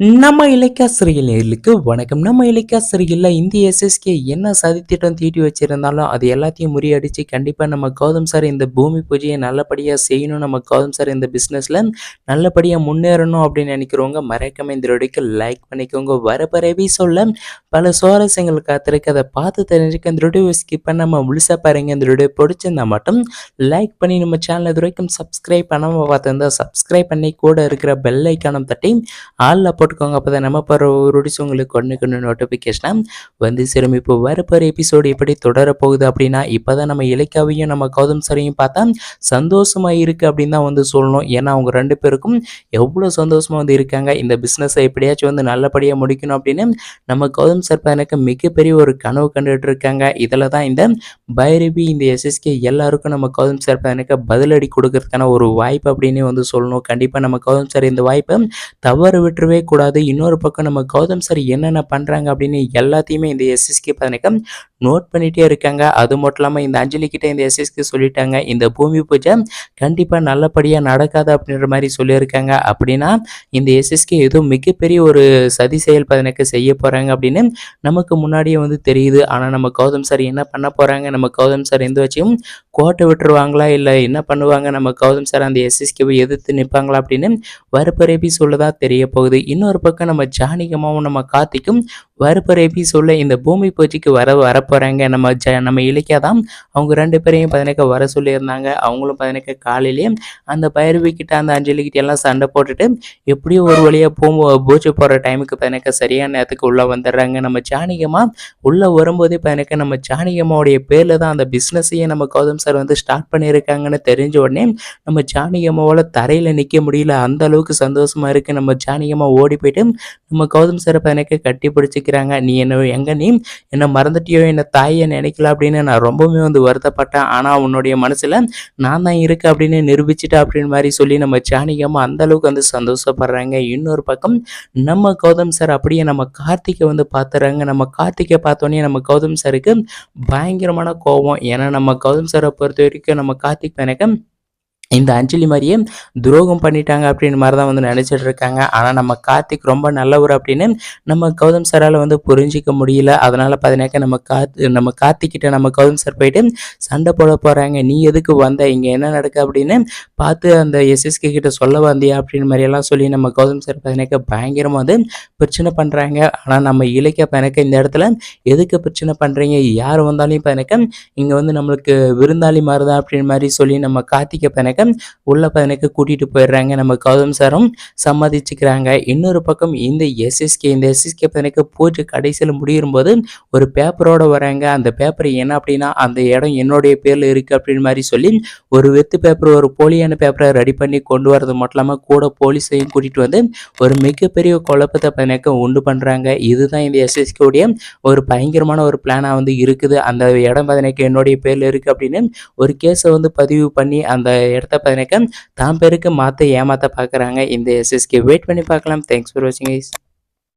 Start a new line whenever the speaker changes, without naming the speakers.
நம்ம இலக்கியாசிரியர்களுக்கு வணக்கம். நம்ம இலக்கியாசிரியரில் இந்திய எஸ்எஸ்கே என்ன சதித்திட்டம் தீட்டி வச்சிருந்தாலும் அது எல்லாத்தையும் முறியடிச்சு கண்டிப்பாக நம்ம கௌதம் சார் இந்த பூமி பூஜையை நல்லபடியாக செய்யணும். நம்ம கௌதம் சார் இந்த பிஸ்னஸில் நல்லபடியாக முன்னேறணும் அப்படின்னு நினைக்கிறவங்க மறக்காம இந்த வீடியோக்கு லைக் பண்ணிக்கோங்க. வரப்பரவி சொல்ல பல சுவாரஸ்யங்கள் காத்திருக்கு அதை பார்த்து தெரிஞ்சுக்க இந்த வீடியோ ஸ்கிப் பண்ணாம முழுசாக பாருங்க. இந்த வீடியோ பிடிச்சிருந்தா மட்டும் லைக் பண்ணி நம்ம சேனல் இது வரைக்கும் சப்ஸ்கிரைப் பண்ணாமல் பார்த்துருந்தா சப்ஸ்கிரைப் பண்ணி கூட இருக்கிற பெல் ஐக்கானம் தட்டி ஆளில் போட்டுக்கோங்க. அப்போ தான் நம்ம போகிற ஒரு உங்களுக்கு ஒன்று கொண்டு நோட்டிஃபிகேஷனாக வந்து சேரும். இப்போ வரப்போகிற எபிசோடு எப்படி தொடரப்போகுது அப்படின்னா இப்போ தான் நம்ம இலக்காவையும் நம்ம கௌதம் சாரையும் பார்த்தா சந்தோஷமாக இருக்குது அப்படின்னு தான் வந்து சொல்லணும். ஏன்னா அவங்க ரெண்டு பேருக்கும் எவ்வளோ சந்தோஷமாக வந்து இருக்காங்க. இந்த பிஸ்னஸை எப்படியாச்சும் வந்து நல்லபடியாக முடிக்கணும் அப்படின்னு நம்ம கௌதம் சார் எனக்கு மிகப்பெரிய ஒரு கனவு கண்டுகிட்டு இருக்காங்க. இதில் தான் இந்த பைரவி இந்த எஸ்எஸ்கே எல்லாருக்கும் நம்ம கௌதம் சார் எனக்கு பதிலடி கொடுக்கறதுக்கான ஒரு வாய்ப்பு அப்படின்னு வந்து சொல்லணும். கண்டிப்பாக நம்ம கௌதம் சார் இந்த வாய்ப்பை தவறு விட்டுருவே கூடாது இன்னொரு பக்கம் நம்ம கௌதம் சார் என்னென்ன பண்ணுறாங்க அப்படின்னு எல்லாத்தையுமே இந்த எஸ்எஸ்கே பதினக்கம் நோட் பண்ணிகிட்டே இருக்காங்க. அது மட்டும் இல்லாமல் இந்த அஞ்சலி கிட்ட இந்த எஸ்எஸ்கே சொல்லிட்டாங்க. இந்த பூமி பூஜை கண்டிப்பாக நல்லபடியாக நடக்காது அப்படின்ற மாதிரி சொல்லியிருக்காங்க. அப்படின்னா இந்த எஸ்எஸ்கே ஏதோ மிகப்பெரிய ஒரு சதி செயல் பதினக்க செய்ய போகிறாங்க அப்படின்னு நமக்கு முன்னாடியே வந்து தெரியுது. ஆனால் நம்ம கௌதம் சார் என்ன பண்ண போகிறாங்க நம்ம கௌதம் சார் எந்த வச்சும் கோட்டை விட்டுருவாங்களா? இல்லை என்ன பண்ணுவாங்க? நம்ம கௌதம் சார் அந்த எஸ்எஸ்கேவை எதிர்த்து நிற்பாங்களா அப்படின்னு வரப்போகிற சொல்லதான் தெரிய போகுது. இன்னொரு பக்கம் நம்ம ஜானிகமாவும் நம்ம கார்த்திக்கும் வரப்போகிற எபிசோடில் இந்த பூமி பூஜைக்கு வர வரப்போகிறாங்க நம்ம ஜ நம்ம இலக்கியா தான் அவங்க ரெண்டு பேரையும் பதினக்க வர சொல்லியிருந்தாங்க. அவங்களும் பதினக்க காலையிலேயே அந்த பைரவி கிட்ட அந்த அஞ்சலி கிட்ட எல்லாம் சண்டை போட்டுட்டு எப்படியும் ஒரு வழியாக பூ பூஜை போகிற டைமுக்கு பதினக்க சரியான நேரத்துக்கு உள்ளே வந்துடுறாங்க. நம்ம ஜானிகம்மா உள்ளே வரும்போதே பதினக்க நம்ம ஜானிகம்மாவுடைய பேரில் தான் அந்த பிஸ்னஸையே நம்ம கௌதம் சார் வந்து ஸ்டார்ட் பண்ணியிருக்காங்கன்னு தெரிஞ்ச உடனே நம்ம ஜானிகம்மாவால் தரையில் நிற்க முடியல. அந்த அளவுக்கு சந்தோஷமாக இருக்குது நம்ம ஜானிகம்மா ஓடி போயிட்டு நம்ம கௌதம் சாரை பதினக்க கட்டி பிடிச்சிக்கிறாங்க நீ என்ன எங்க நீ என்னை மறந்துட்டியோ என்னை தாயை நினைக்கல அப்படின்னு நான் ரொம்பவுமே வந்து வருத்தப்பட்டேன். ஆனால் உன்னுடைய மனசில் நான் தான் இருக்கேன் அப்படின்னு நிரூபிச்சிட்டேன் அப்படின்னு மாதிரி சொல்லி நம்ம ஜானகம்மா அந்த அளவுக்கு வந்து சந்தோஷப்படுறாங்க. இன்னொரு பக்கம் நம்ம கௌதம் சார் அப்படியே நம்ம கார்த்திகை வந்து பார்த்துறாங்க நம்ம கார்த்திகை பார்த்தோன்னே நம்ம கௌதம் சாருக்கு பயங்கரமான கோபம். ஏன்னா நம்ம கௌதம் சாரை பொறுத்த வரைக்கும் நம்ம கார்த்திக் எனக்கு இந்த அஞ்சலி மாதிரியே துரோகம் பண்ணிட்டாங்க அப்படின்னு மாதிரி தான் வந்து நினச்சிட்டு இருக்காங்க. ஆனால் நம்ம கார்த்திக் ரொம்ப நல்லவர் அப்படின்னு நம்ம கௌதம் சாரால் வந்து புரிஞ்சிக்க முடியல. அதனால் பார்த்தீங்கன்னாக்கா நம்ம கார்த்தி நம்ம கார்த்திக்கிட்ட நம்ம கௌதம் சார் போயிட்டு சண்டை போட போகிறாங்க நீ எதுக்கு வந்த? இங்கே என்ன நடக்கு அப்படின்னு பார்த்து அந்த எஸ்எஸ்கே கிட்ட சொல்ல வந்தியா அப்படின்னு மாதிரியெல்லாம் சொல்லி நம்ம கௌதம் சார் பார்த்தீங்கன்னாக்கா பயங்கரமாக வந்து பிரச்சனை பண்ணுறாங்க ஆனால் நம்ம இலக்கிய பயணக்க இந்த இடத்துல எதுக்கு பிரச்சனை பண்ணுறீங்க யார் வந்தாலும் பயணக்க இங்கே வந்து நம்மளுக்கு விருந்தாளி மாதிரி தான் அப்படின்னு மாதிரி சொல்லி நம்ம கார்த்திகை பயணக்க உள்ள பயனுக்கு கூட்டிட்டு போயிடுறாங்க. நம்ம கௌதம் சாரும் சம்மதிச்சுக்கிறாங்க. இன்னொரு பக்கம் இந்த எஸ்எஸ்கே இந்த எஸ்எஸ்கே பதினைக்கு போயிட்டு கடைசியில் முடியும் போது ஒரு பேப்பரோட வராங்க. அந்த பேப்பர் என்ன அப்படின்னா அந்த இடம் என்னுடைய பேரில் இருக்குது அப்படின்னு மாதிரி சொல்லி ஒரு வெத்து பேப்பர் ஒரு போலியான பேப்பரை ரெடி பண்ணி கொண்டு வரது மட்டும் இல்லாமல் கூட போலீஸையும் கூட்டிகிட்டு வந்து ஒரு மிகப்பெரிய குழப்பத்தை பயனுக்கு உண்டு பண்ணுறாங்க இதுதான் இந்த எஸ்எஸ்கேவுடைய ஒரு பயங்கரமான ஒரு பிளானாக வந்து இருக்குது. அந்த இடம் பதினைக்கு என்னுடைய பேரில் இருக்குது அப்படின்னு ஒரு கேஸை வந்து பதிவு பண்ணி அந்த இடத்த பதினக்க தான் பேருக்கு மாற்ற ஏமாற்ற பார்க்குறாங்க இந்த எஸ்எஸ்கே வெயிட் பண்ணி பார்க்கலாம். தேங்க்ஸ் ஃபார் வாட்சிங்